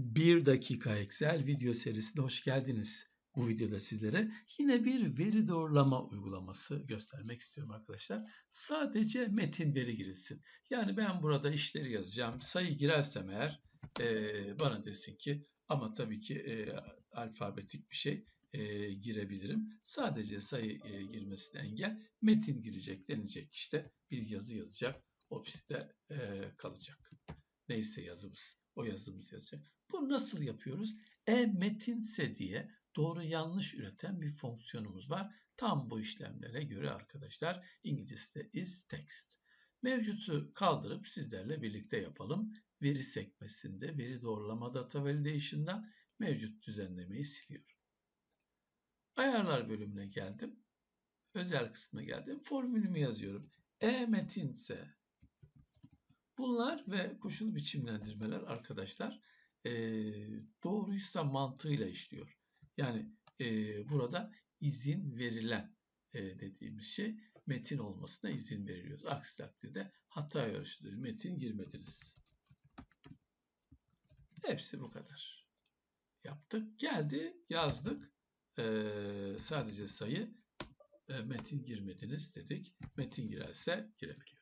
1 dakika Excel video serisine hoş geldiniz. Bu videoda sizlere yine bir veri doğrulama uygulaması göstermek istiyorum arkadaşlar. Sadece metin veri girilsin. Yani ben burada işleri yazacağım. Sayı girersem eğer e, bana desin ki ama tabii ki e, alfabetik bir şey e, girebilirim. Sadece sayı e, girmesine engel. Metin girecek denecek işte bir yazı yazacak. Ofiste e, kalacak. Neyse yazımız. O yazımız yazacak. Bu nasıl yapıyoruz? E-metinse diye doğru yanlış üreten bir fonksiyonumuz var. Tam bu işlemlere göre arkadaşlar İngilizcesi de is text. Mevcutu kaldırıp sizlerle birlikte yapalım. Veri sekmesinde veri doğrulama data validation'dan mevcut düzenlemeyi siliyorum. Ayarlar bölümüne geldim. Özel kısmına geldim. Formülümü yazıyorum. E-metinse Bunlar ve koşul biçimlendirmeler arkadaşlar e, doğruysa mantığıyla işliyor. Yani e, burada izin verilen e, dediğimiz şey metin olmasına izin veriyoruz. Aksi takdirde hata yarışıdır. Metin girmediniz. Hepsi bu kadar. Yaptık. Geldi. Yazdık. E, sadece sayı e, metin girmediniz dedik. Metin girerse girebiliyor.